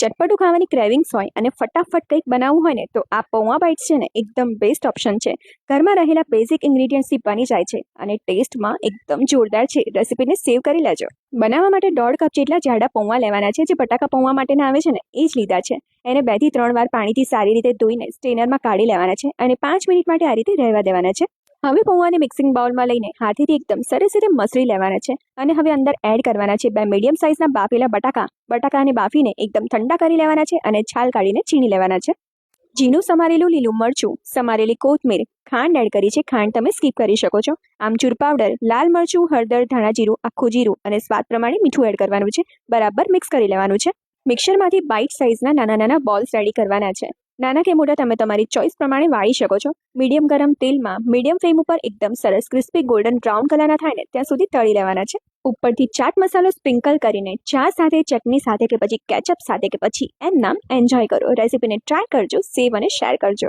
ચટપટું ખાવાની ક્રેવિંગ્સ હોય અને ફટાફટ કંઈક બનાવવું હોય ને, તો આ પૌવા બાઇટ્સ છે ને, એકદમ બેસ્ટ ઓપ્શન છે. ઘરમાં રહેલા બેઝિક ઇન્ગ્રીડિયન્ટ્સથી બની જાય છે અને ટેસ્ટમાં એકદમ જોરદાર છે. રેસીપીને સેવ કરી લેજો. બનાવવા માટે દોઢ કપ જેટલા જાડા પૌવા લેવાના છે, જે બટાકા પૌવા માટેના આવે છે ને, એ જ લીધા છે. એને બેથી ત્રણ વાર પાણીથી સારી રીતે ધોઈને સ્ટેનરમાં કાઢી લેવાના છે અને પાંચ મિનિટ માટે આ રીતે રહેવા દેવાના છે. હવે પૌવાને મિક્સિંગ બાઉલમાં લઈને હાથેથી એકદમ સરસ રીતે મસળી લેવાના છે અને હવે અંદર એડ કરવાના છે બે મીડિયમ સાઇઝના બાફેલા બટાકા. બટાકાને બાફીને એકદમ ઠંડા કરી લેવાના છે અને છાલ કાઢીને છીણી લેવાના છે. ઝીણું સમારેલું લીલું મરચું, સમારેલી કોથમીર, ખાંડ એડ કરી છે. ખાંડ તમે સ્કીપ કરી શકો છો. આમચૂર પાવડર લાલ મરચું, હળદર, ધાણા જીરું, આખું જીરું અને સ્વાદ પ્રમાણે મીઠું એડ કરવાનું છે. બરાબર મિક્સ કરી લેવાનું છે. મિક્સરમાંથી બાઇટ સાઇઝના નાના નાના બોલ્સ રેડી કરવાના છે. નાના કે મોટા તમે તમારી ચોઇસ પ્રમાણે વાળી શકો છો. મીડિયમ ગરમ તેલમાં મીડિયમ ફ્લેમ ઉપર એકદમ સરસ ક્રિસ્પી ગોલ્ડન બ્રાઉન કલરના થાય ને ત્યાં સુધી તળી લેવાના છે. ઉપરથી ચાટ મસાલો સ્પ્રિંકલ કરીને ચા સાથે, ચટણી સાથે કે પછી કેચઅપ સાથે કે પછી એમ નામ એન્જોય કરો. રેસીપીને ટ્રાય કરજો સેવ અને શેર કરજો.